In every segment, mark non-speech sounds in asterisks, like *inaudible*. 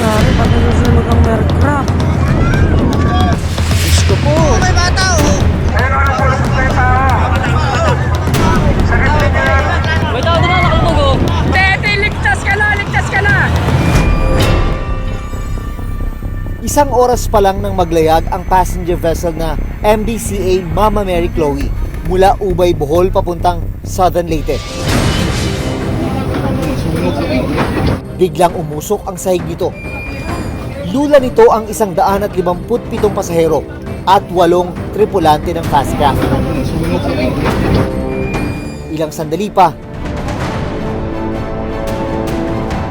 nangyari? Ba't nasusunog ang aircraft? Diyos ko po. May bata oh. May tao doon na nakalubog oh. Tete, ligtas ka na! Ligtas ka na! Isang oras pa lang nang maglayag ang passenger vessel na MBCA Mama Mary Chloe mula Ubay, Bohol papuntang Southern Leyte. Biglang umusok ang sahig nito. Lula nito ang isang daan at limamput pitong pasahero at walong tripulante ng fast craft. Ilang sandali pa,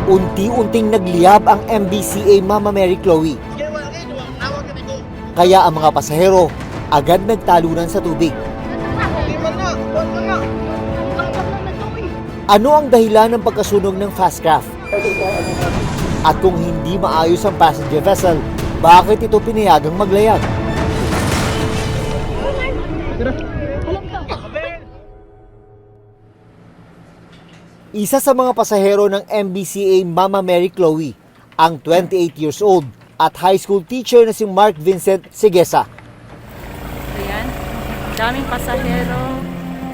unti-unting nagliyab ang MBCA Mama Mary Chloe kaya ang mga pasahero agad nagtalunan sa tubig. Ano ang dahilan ng pagkasunog ng fast craft? At kung hindi maayos ang passenger vessel, bakit ito pinayagang maglayag? Isa sa mga pasahero ng MBCA Mama Mary Chloe, ang 28 years old at high school teacher na si Mark Vincent Sigesa. Ayan. Daming pasahero.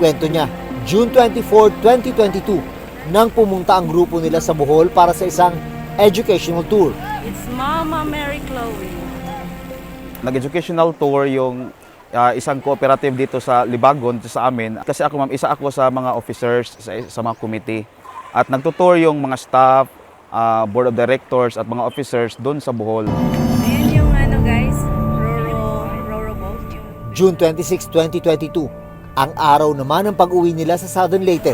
Kwento niya, June 24, 2022, nang pumunta ang grupo nila sa Bohol para sa isang educational tour. It's Mama Mary Chloe. nag-educational tour yung ah, isang cooperative dito sa Libagon dito sa amin. Kasi ako ma'am, isa ako sa mga officers sa, sa mga committee. At nagtutour yung mga staff, ah, board of directors at mga officers doon sa Bohol. Ayan yung ano guys, Roro, Roro boat. June 26, 2022, ang araw naman ng pag-uwi nila sa Southern Leyte.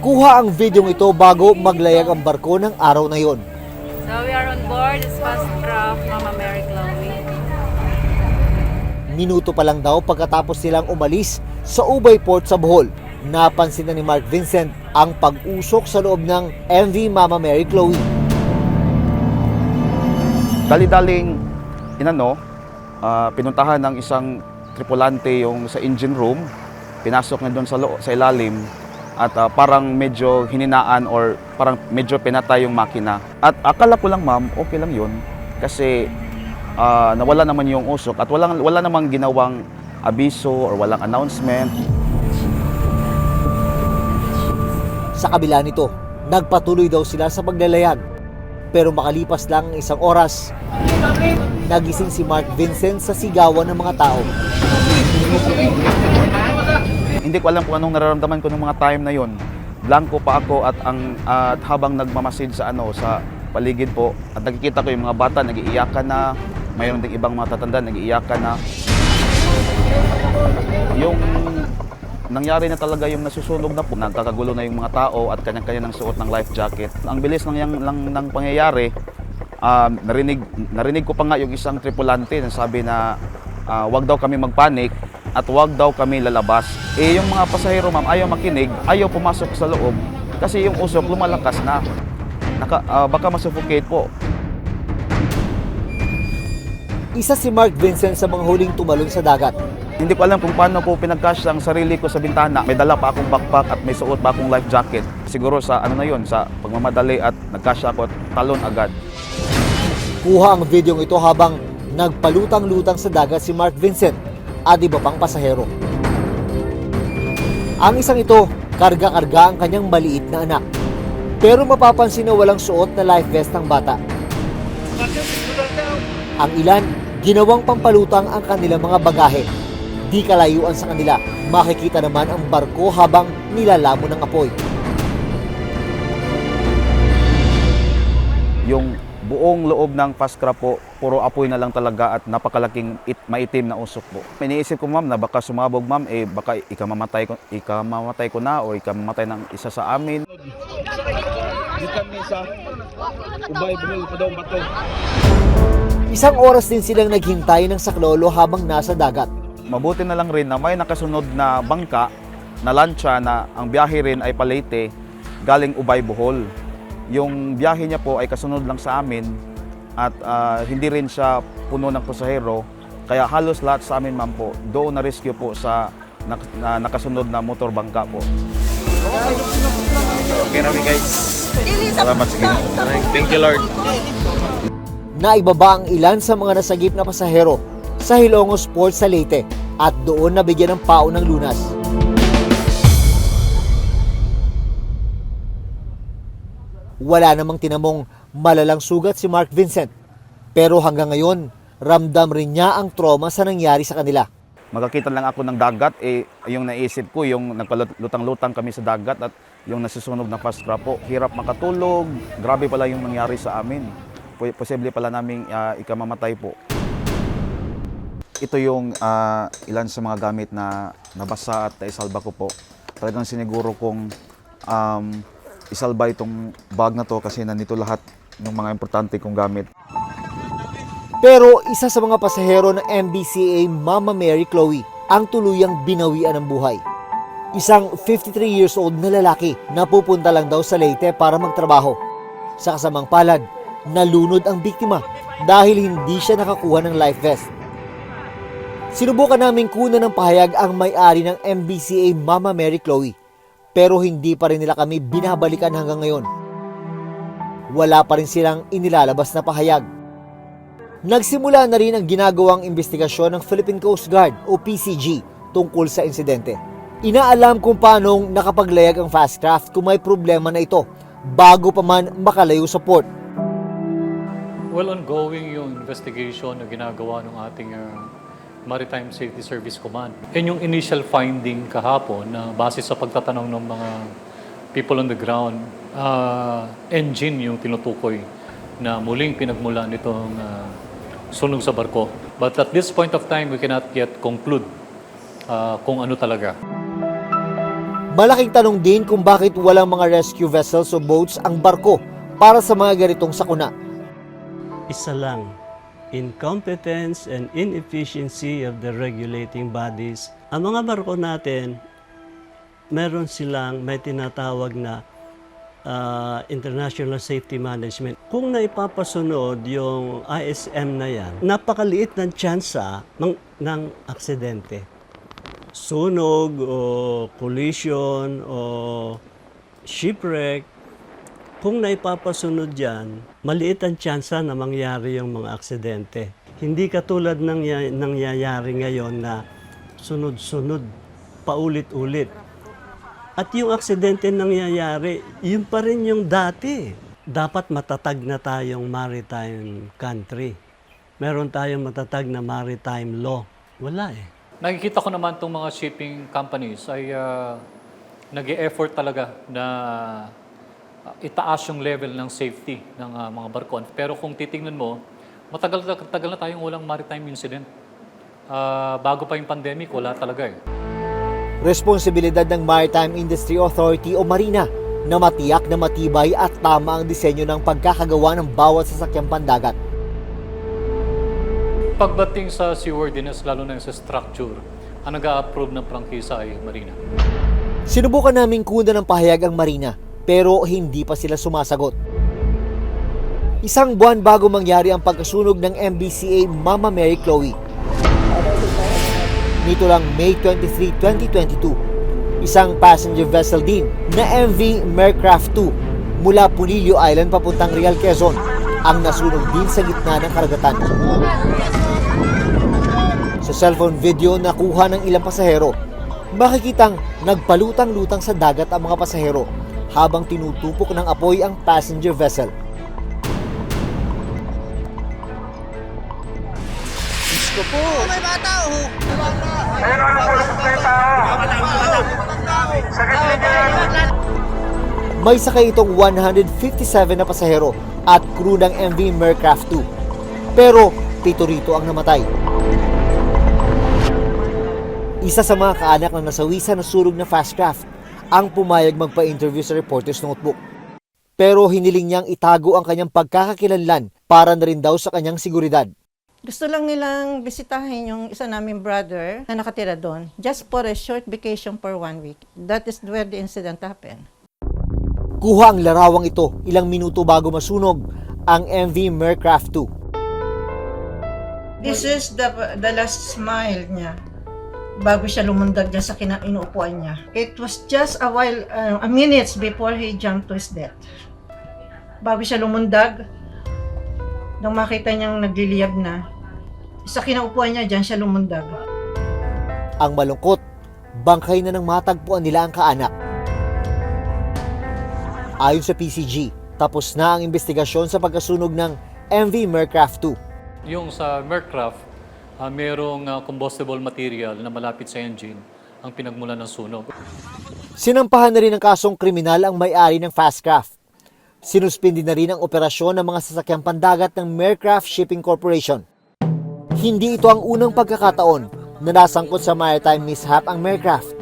Kuha ang videong ito bago maglayag ang barko ng araw na yon. So we are on board this fast craft Mama Mary Chloe. Minuto pa lang daw pagkatapos silang umalis sa Ubay Port sa Bohol. Napansin na ni Mark Vincent ang pag-usok sa loob ng MV Mama Mary Chloe. Dali-daling inano, ah, pinuntahan ng isang tripulante yung sa engine room. Pinasok niya doon sa, loo- sa ilalim at ah, parang medyo hininaan or parang medyo pinatay yung makina. At akala ko lang ma'am, okay lang yun kasi ah, nawala naman yung usok at walang, wala namang ginawang abiso or walang announcement. Sa kabila nito, nagpatuloy daw sila sa paglalayag. Pero makalipas lang ang isang oras, nagising si Mark Vincent sa sigawan ng mga tao. Hindi ko alam kung anong nararamdaman ko ng mga time na yon. Blanco pa ako at ang at habang nagmamasid sa ano sa paligid po at nakikita ko yung mga bata nagiiyakan na, mayroon ding ibang mga tatanda nagiiyakan na. Yung nangyari na talaga yung nasusunog na po, nagkakagulo na yung mga tao at kanya-kanya ng suot ng life jacket. Ang bilis ng, yang, lang, ng pangyayari, um, narinig, narinig ko pa nga yung isang tripulante na sabi na ah, wag daw kami magpanik at wag daw kami lalabas. Eh yung mga pasahero ma'am ayaw makinig, ayaw pumasok sa loob kasi yung usok lumalakas na. Naka, ah, baka masuffocate po. Isa si Mark Vincent sa mga huling tumalon sa dagat. Hindi ko alam kung paano ko pinagcash ang sarili ko sa bintana. May dala pa akong backpack at may suot pa akong life jacket. Siguro sa ano na yon sa pagmamadali at nagcash ako at talon agad. Kuha ang videong ito habang nagpalutang-lutang sa dagat si Mark Vincent at iba pang pasahero. Ang isang ito, karga-karga ang kanyang maliit na anak. Pero mapapansin na walang suot na life vest ang bata. Ang ilan, ginawang pampalutang ang kanilang mga bagahe. Di kalayuan sa kanila, makikita naman ang barko habang nilalamon ng apoy. Yung buong loob ng Pascra po, puro apoy na lang talaga at napakalaking it, maitim na usok po. Iniisip ko ma'am na baka sumabog ma'am, eh baka ikamamatay ko, ikamamatay ko na o ikamamatay ng isa sa amin. Isang oras din silang naghintay ng saklolo habang nasa dagat. Mabuti na lang rin na may nakasunod na bangka na lancha na ang biyahe rin ay Palete galing Ubay, Bohol. Yung biyahe niya po ay kasunod lang sa amin at ah, hindi rin siya puno ng pasahero. Kaya halos lahat sa amin ma'am po, doon na rescue po sa nak- na nakasunod na motor bangka po. Okay na guys. Salamat sa Ginoo. Thank you Lord. Naibaba ang ilan sa mga nasagip na pasahero sa Hilongos Port sa Leyte at doon nabigyan ng pao ng lunas. Wala namang tinamong malalang sugat si Mark Vincent. Pero hanggang ngayon, ramdam rin niya ang trauma sa nangyari sa kanila. Magkakita lang ako ng dagat, eh, yung naisip ko, yung nagpalutang-lutang kami sa dagat at yung nasusunog na fast trap po. Hirap makatulog, grabe pala yung nangyari sa amin. Po- Posible pala namin ah, ikamamatay po. Ito yung ah, ilan sa mga gamit na nabasa at naisalba ko po. Talagang siniguro kong um, isalba itong bag na to kasi nandito lahat ng mga importante kong gamit. Pero isa sa mga pasahero ng MBCA Mama Mary Chloe ang tuluyang binawian ng buhay. Isang 53 years old na lalaki na pupunta lang daw sa Leyte para magtrabaho. Sa kasamang palad, nalunod ang biktima dahil hindi siya nakakuha ng life vest. Sinubukan namin kunan ng pahayag ang may-ari ng MBCA Mama Mary Chloe pero hindi pa rin nila kami binabalikan hanggang ngayon. Wala pa rin silang inilalabas na pahayag. Nagsimula na rin ang ginagawang investigasyon ng Philippine Coast Guard o PCG tungkol sa insidente. Inaalam kung paanong nakapaglayag ang fast craft kung may problema na ito bago pa man makalayo sa port. Well, ongoing yung investigation na ginagawa ng ating uh, Maritime Safety Service Command. And yung initial finding kahapon na base sa pagtatanong ng mga people on the ground, uh, engine yung tinutukoy na muling pinagmula nitong uh, sunog sa barko. But at this point of time, we cannot yet conclude uh, kung ano talaga. Malaking tanong din kung bakit walang mga rescue vessels o boats ang barko para sa mga ganitong sakuna. isa lang, incompetence and inefficiency of the regulating bodies. Ang mga barko natin, meron silang may tinatawag na ah, International Safety Management. Kung naipapasunod yung ISM na yan, napakaliit ng tsansa ng, ng aksidente. Sunog o collision o shipwreck, kung naipapasunod yan, maliit ang tsansa na mangyari yung mga aksidente. Hindi katulad ng ya- nangyayari ngayon na sunod-sunod, paulit-ulit. At yung aksidente nangyayari, yun pa rin yung dati. Dapat matatag na tayong maritime country. Meron tayong matatag na maritime law. Wala eh. Nakikita ko naman itong mga shipping companies ay uh, nag effort talaga na uh, itaas yung level ng safety ng uh, mga barko. Pero kung titingnan mo, matagal tagal na tayong walang maritime incident. Uh, bago pa yung pandemic, wala talaga eh. Responsibilidad ng Maritime Industry Authority o Marina na matiyak na matibay at tama ang disenyo ng pagkakagawa ng bawat sasakyang pandagat. Pagdating sa seaworthiness, lalo na sa structure, ang nag-a-approve ng prangkisa ay Marina. Sinubukan namin kunan ng pahayag ang Marina pero hindi pa sila sumasagot. Isang buwan bago mangyari ang pagkasunog ng MBCA Mama Mary Chloe. Nito lang May 23, 2022, isang passenger vessel din na MV Mercraft 2 mula Pulilio Island papuntang Real Quezon ang nasunog din sa gitna ng karagatan. Sa cellphone video na kuha ng ilang pasahero, makikitang nagpalutang-lutang sa dagat ang mga pasahero habang tinutupok ng apoy ang passenger vessel. May sakay itong 157 na pasahero at crew ng MV Mercraft 2. Pero pito rito ang namatay. Isa sa mga kaanak ng nasawi sa nasunog na fast craft ang pumayag magpa-interview sa Reporter's Notebook. Pero hiniling niyang itago ang kanyang pagkakakilanlan para na rin daw sa kanyang seguridad. Gusto lang nilang bisitahin yung isa naming brother na nakatira doon just for a short vacation for one week. That is where the incident happened. Kuha ang larawang ito ilang minuto bago masunog ang MV Mercraft 2. This is the the last smile niya. Bago siya lumundag dyan sa kina- inuupuan niya. It was just a while, uh, a minutes before he jumped to his death. Bago siya lumundag, nung makita niyang nagliliyab na, sa kinaupuan niya, dyan siya lumundag. Ang malungkot, bangkay na ng matagpuan nila ang kaanak. Ayon sa PCG, tapos na ang investigasyon sa pagkasunog ng MV Mercraft 2. Yung sa Mercraft, ah, merong ah, combustible material na malapit sa engine ang pinagmulan ng sunog. Sinampahan na rin ng kasong kriminal ang may-ari ng Fastcraft. Sinuspindi na rin ang operasyon ng mga sasakyang pandagat ng Mercraft Shipping Corporation. Hindi ito ang unang pagkakataon na nasangkot sa maritime mishap ang Mercraft.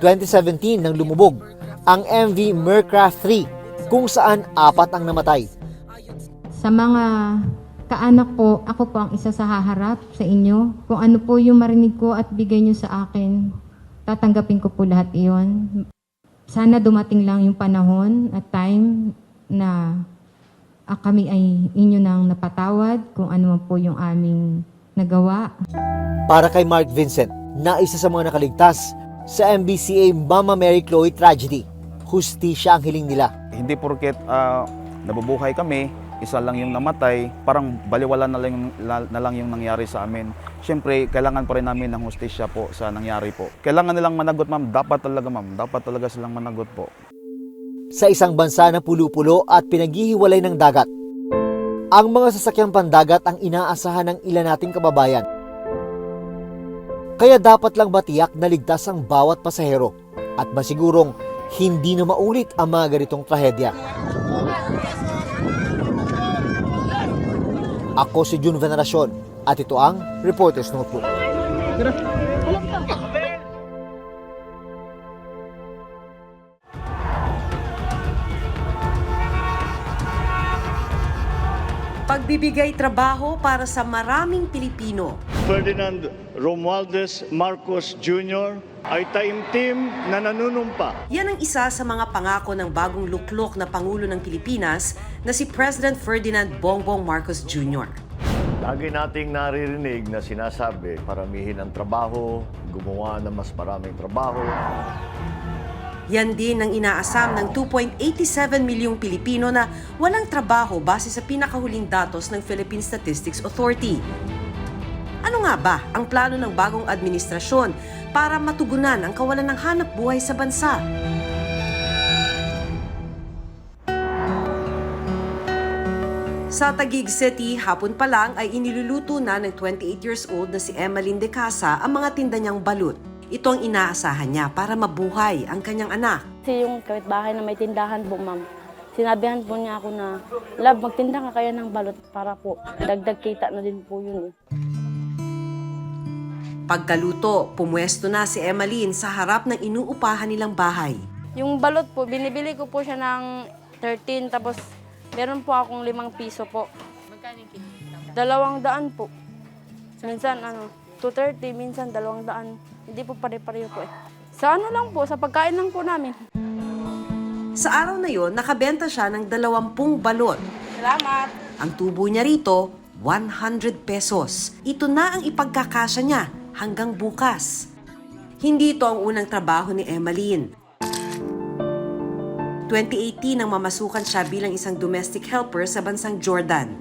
2017 nang lumubog ang MV Mercraft 3 kung saan apat ang namatay. Sa mga kaanak po, ako po ang isa sa haharap sa inyo. Kung ano po yung marinig ko at bigay nyo sa akin, tatanggapin ko po lahat iyon. Sana dumating lang yung panahon at time na ah, kami ay inyo nang napatawad kung ano man po yung aming nagawa. Para kay Mark Vincent, na isa sa mga nakaligtas sa MBCA Mama Mary Chloe tragedy, hustisya ang hiling nila. Hindi porket ah, nabubuhay kami, isa lang yung namatay, parang baliwala na lang, na lang yung nangyari sa amin. Siyempre, kailangan pa rin namin ng hustisya po sa nangyari po. Kailangan nilang managot ma'am, dapat talaga ma'am, dapat talaga silang managot po. sa isang bansa na pulo-pulo at pinaghihiwalay ng dagat. Ang mga sasakyang pandagat ang inaasahan ng ilan nating kababayan. Kaya dapat lang batiyak na ligtas ang bawat pasahero at masigurong hindi na maulit ang mga ganitong trahedya. Ako si Jun Veneracion at ito ang Reporter's Notebook. Pagbibigay trabaho para sa maraming Pilipino. Ferdinand Romualdez Marcos Jr. ay taimtim na nanunumpa Yan ang isa sa mga pangako ng bagong luklok na Pangulo ng Pilipinas na si President Ferdinand Bongbong Marcos Jr. Lagi nating naririnig na sinasabi, paramihin ang trabaho, gumawa ng mas maraming trabaho. Yan din ang inaasam ng 2.87 milyong Pilipino na walang trabaho base sa pinakahuling datos ng Philippine Statistics Authority. Ano nga ba ang plano ng bagong administrasyon para matugunan ang kawalan ng hanap buhay sa bansa? Sa Taguig City, hapon pa lang ay iniluluto na ng 28 years old na si Emmeline De Casa ang mga tinda niyang balut. Ito ang inaasahan niya para mabuhay ang kanyang anak. Kasi yung kapitbahay na may tindahan po, ma'am, sinabihan po niya ako na, Love, magtinda ka kaya ng balot para po dagdag kita na din po yun. Eh. Pagkaluto, pumwesto na si Emmeline sa harap ng inuupahan nilang bahay. Yung balot po, binibili ko po siya ng 13, tapos meron po akong limang piso po. Dalawang daan po. Minsan, ano, 230, minsan dalawang daan. Hindi po pare-pareho po eh. Sa ano lang po, sa pagkain lang po namin. Sa araw na yon, nakabenta siya ng 20 balot. Salamat! Ang tubo niya rito, 100 pesos. Ito na ang ipagkakasya niya hanggang bukas. Hindi ito ang unang trabaho ni Emmeline. 2018 nang mamasukan siya bilang isang domestic helper sa bansang Jordan.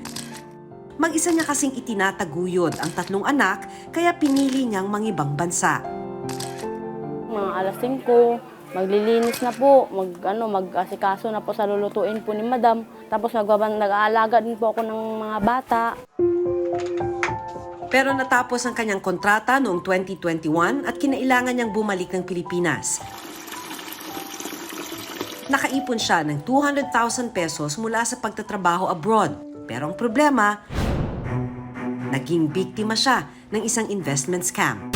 Mag-isa niya kasing itinataguyod ang tatlong anak kaya pinili niyang mangibang bansa. Mga alas 5, maglilinis na po, mag, ano, mag-asikaso na po sa lulutuin po ni madam. Tapos nagbaban, nag-aalaga din po ako ng mga bata. Pero natapos ang kanyang kontrata noong 2021 at kinailangan niyang bumalik ng Pilipinas. Nakaipon siya ng 200,000 pesos mula sa pagtatrabaho abroad. Pero ang problema, naging biktima siya ng isang investment scam.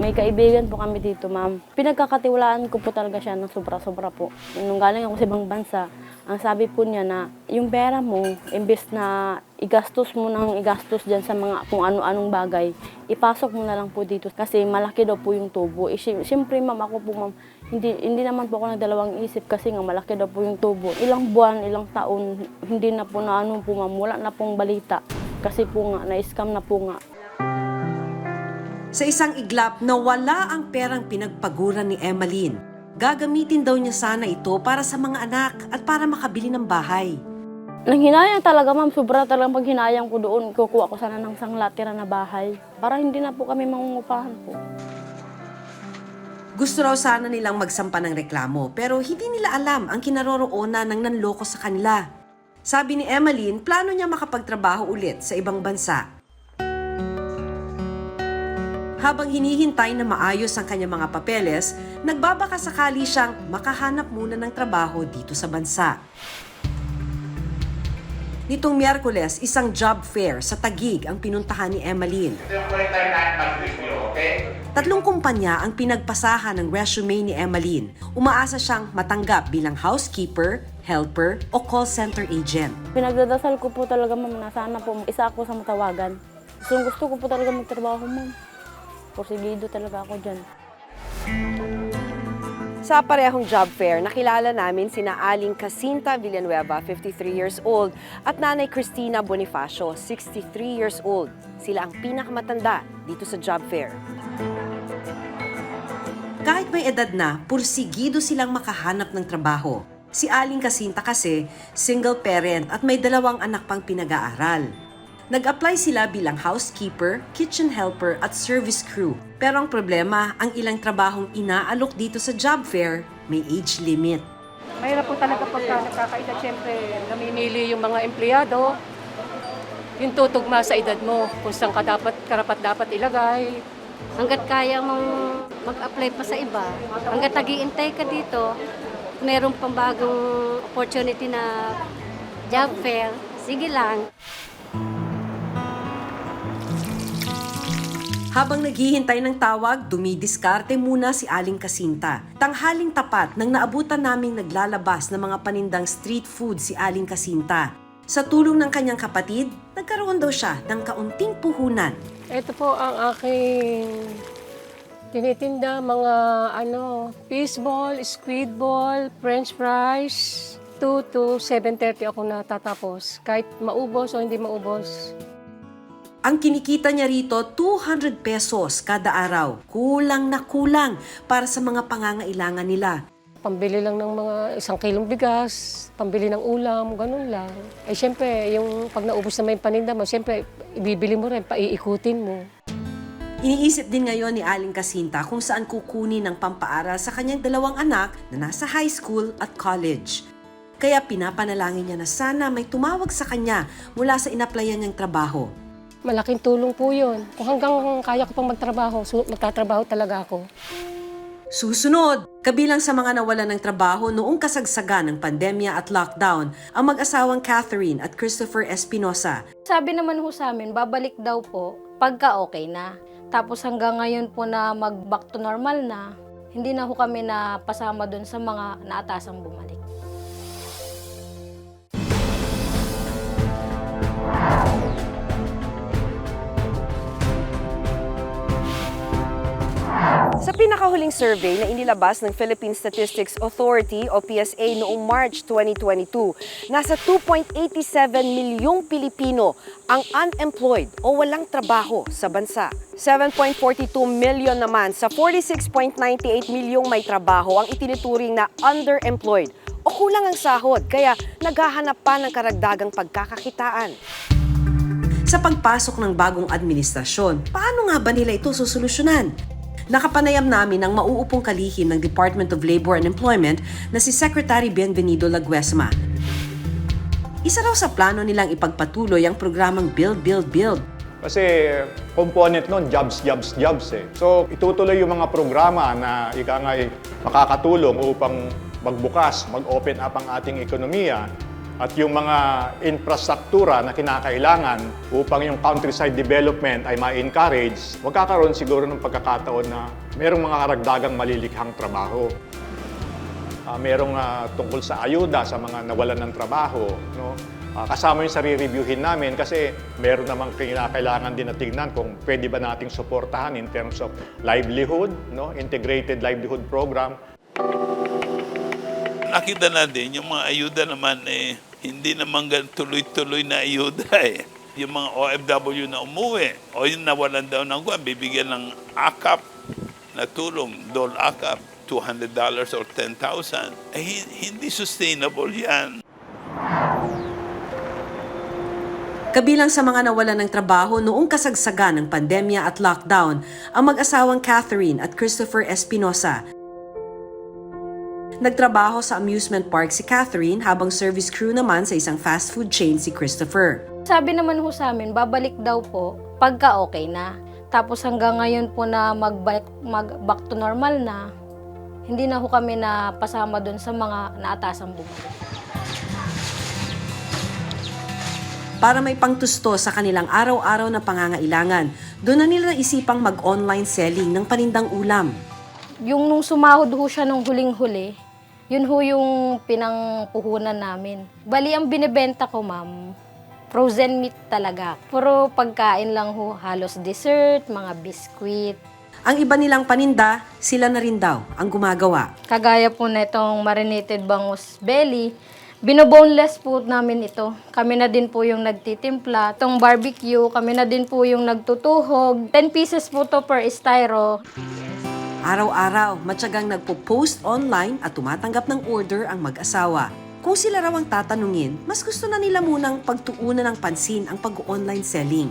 May kaibigan po kami dito, ma'am. Pinagkakatiwalaan ko po talaga siya ng sobra-sobra po. Nung galing ako sa ibang bansa, ang sabi po niya na yung pera mo, imbes na igastos mo ng igastos dyan sa mga kung ano-anong bagay, ipasok mo na lang po dito kasi malaki daw po yung tubo. Sy- Siyempre, ma'am, ako po, ma'am, hindi, hindi naman po ako nagdalawang isip kasi nga malaki daw po yung tubo. Ilang buwan, ilang taon, hindi na po na ano po, ma'am, wala na pong balita. Kasi po nga, na-scam na po nga. Sa isang iglap na wala ang perang pinagpaguran ni Emmeline. Gagamitin daw niya sana ito para sa mga anak at para makabili ng bahay. Nanghinayang talaga ma'am, sobra talagang pag hinayang ko doon, kukuha ko sana ng isang latira na bahay. Para hindi na po kami mangungupahan po. Gusto raw sana nilang magsampa ng reklamo pero hindi nila alam ang kinaroroonan ng nanloko sa kanila. Sabi ni Emmeline, plano niya makapagtrabaho ulit sa ibang bansa. Habang hinihintay na maayos ang kanyang mga papeles, nagbabaka sakali siyang makahanap muna ng trabaho dito sa bansa. Nitong Miyerkules, isang job fair sa Tagig ang pinuntahan ni Emmeline. Tatlong kumpanya ang pinagpasahan ng resume ni Emmeline. Umaasa siyang matanggap bilang housekeeper, helper o call center agent. Pinagdadasal ko po talaga ma'am na sana po isa ako sa matawagan. Gusto, gusto ko po talaga magtrabaho ma'am. Porsigido talaga ako dyan. Sa parehong job fair, nakilala namin sina Aling Casinta Villanueva, 53 years old, at Nanay Cristina Bonifacio, 63 years old. Sila ang pinakamatanda dito sa job fair. Kahit may edad na, pursigido silang makahanap ng trabaho. Si Aling Casinta kasi, single parent at may dalawang anak pang pinag-aaral. Nag-apply sila bilang housekeeper, kitchen helper at service crew. Pero ang problema, ang ilang trabahong inaalok dito sa job fair, may age limit. Mahirap po talaga pagka nakakaedad. Siyempre, namimili yung mga empleyado. Yung tutugma sa edad mo, kung saan ka dapat, karapat dapat ilagay. Hanggat kaya mong mag-apply pa sa iba, hanggat nagiintay ka dito, meron pang bagong opportunity na job fair, sige lang. Habang naghihintay ng tawag, dumidiskarte muna si Aling Kasinta. Tanghaling tapat nang naabutan naming naglalabas ng mga panindang street food si Aling Kasinta. Sa tulong ng kanyang kapatid, nagkaroon daw siya ng kaunting puhunan. Ito po ang aking tinitinda, mga ano, fish ball, squid ball, french fries. 2 to 7.30 ako natatapos. Kahit maubos o hindi maubos. Ang kinikita niya rito, 200 pesos kada araw. Kulang na kulang para sa mga pangangailangan nila. Pambili lang ng mga isang kilong bigas, pambili ng ulam, ganun lang. Eh siyempre, yung pag naubos na may paninda mo, siyempre, ibibili mo rin, paiikutin mo. Iniisip din ngayon ni Aling Kasinta kung saan kukunin ang pampaaral sa kanyang dalawang anak na nasa high school at college. Kaya pinapanalangin niya na sana may tumawag sa kanya mula sa inaplayan niyang trabaho. Malaking tulong po yun. Kung hanggang kaya ko pang magtrabaho, su- magtatrabaho talaga ako. Susunod, kabilang sa mga nawalan ng trabaho noong kasagsagan ng pandemya at lockdown, ang mag-asawang Catherine at Christopher Espinosa. Sabi naman ho sa amin, babalik daw po pagka okay na. Tapos hanggang ngayon po na mag back to normal na, hindi na ho kami na pasama doon sa mga naatasang bumalik. Sa pinakahuling survey na inilabas ng Philippine Statistics Authority o PSA noong March 2022, nasa 2.87 milyong Pilipino ang unemployed o walang trabaho sa bansa. 7.42 million naman sa 46.98 milyong may trabaho ang itinuturing na underemployed o kulang ang sahod kaya naghahanap pa ng karagdagang pagkakakitaan. Sa pagpasok ng bagong administrasyon, paano nga ba nila ito susolusyonan? Nakapanayam namin ang mauupong kalihim ng Department of Labor and Employment na si Secretary Bienvenido Laguesma. Isa raw sa plano nilang ipagpatuloy ang programang Build, Build, Build Kasi component nun, jobs, jobs, jobs eh. So itutuloy yung mga programa na ika nga ay makakatulong upang magbukas, mag-open up ang ating ekonomiya at yung mga infrastruktura na kinakailangan upang yung countryside development ay ma-encourage, magkakaroon siguro ng pagkakataon na merong mga karagdagang malilikhang trabaho. Ah, merong ah, tungkol sa ayuda sa mga nawalan ng trabaho. No? Ah, kasama yung sa re-reviewin namin kasi meron namang kinakailangan din na tignan kung pwede ba nating suportahan in terms of livelihood, no? integrated livelihood program. Nakita natin yung mga ayuda naman eh, hindi naman gan tuloy-tuloy na ayuda *laughs* eh. yung mga OFW na umuwi o yung nawalan daw ng kuwan, bibigyan ng AKAP na tulong, dole AKAP, $200 or $10,000. Eh, hi- hindi sustainable yan. Kabilang sa mga nawalan ng trabaho noong kasagsagan ng pandemya at lockdown, ang mag-asawang Catherine at Christopher Espinosa. Nagtrabaho sa amusement park si Catherine habang service crew naman sa isang fast food chain si Christopher. Sabi naman ho sa amin, babalik daw po pagka okay na. Tapos hanggang ngayon po na mag-back, mag back to normal na, hindi na ho kami na pasama doon sa mga naatasang bumalik. Para may pangtusto sa kanilang araw-araw na pangangailangan, doon na nila isipang mag-online selling ng panindang ulam. Yung nung sumahod ho siya nung huling-huli, yun ho yung pinangpuhunan namin. Bali, ang binibenta ko, ma'am, frozen meat talaga. Puro pagkain lang ho, halos dessert, mga biskwit. Ang iba nilang paninda, sila na rin daw ang gumagawa. Kagaya po na itong marinated bangus belly, binoboneless po namin ito. Kami na din po yung nagtitimpla. Itong barbecue, kami na din po yung nagtutuhog. 10 pieces po to per styro. Araw-araw, matyagang nagpo-post online at tumatanggap ng order ang mag-asawa. Kung sila raw ang tatanungin, mas gusto na nila munang pagtuunan ng pansin ang pag-online selling.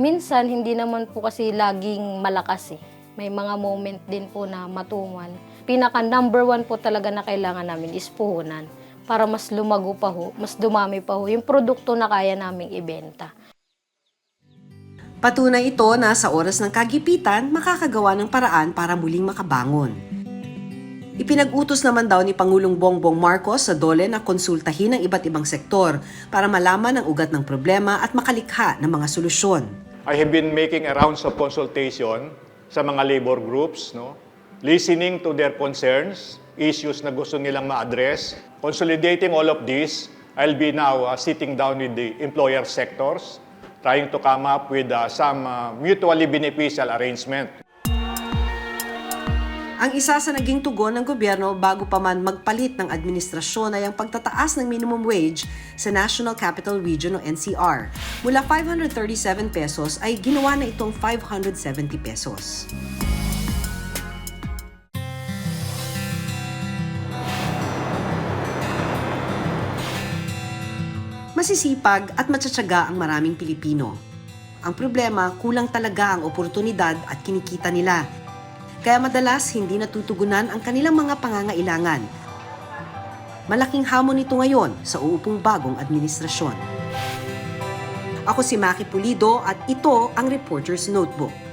Minsan, hindi naman po kasi laging malakas eh. May mga moment din po na matumal. Pinaka number one po talaga na kailangan namin is puhunan para mas lumago pa ho, mas dumami pa ho yung produkto na kaya naming ibenta. Patunay ito na sa oras ng kagipitan, makakagawa ng paraan para muling makabangon. Ipinag-utos naman daw ni Pangulong Bongbong Marcos sa DOLE na konsultahin ang iba't ibang sektor para malaman ang ugat ng problema at makalikha ng mga solusyon. I have been making a rounds of consultation sa mga labor groups, no? listening to their concerns, issues na gusto nilang ma-address. Consolidating all of this, I'll be now uh, sitting down with the employer sectors, trying to come up with uh, some uh, mutually beneficial arrangement. Ang isa sa naging tugon ng gobyerno bago pa man magpalit ng administrasyon ay ang pagtataas ng minimum wage sa National Capital Region o NCR. Mula 537 pesos ay ginawa na itong 570 pesos. Masisipag at matsatsaga ang maraming Pilipino. Ang problema, kulang talaga ang oportunidad at kinikita nila. Kaya madalas hindi natutugunan ang kanilang mga pangangailangan. Malaking hamon ito ngayon sa uupong bagong administrasyon. Ako si Maki Pulido at ito ang Reporter's Notebook.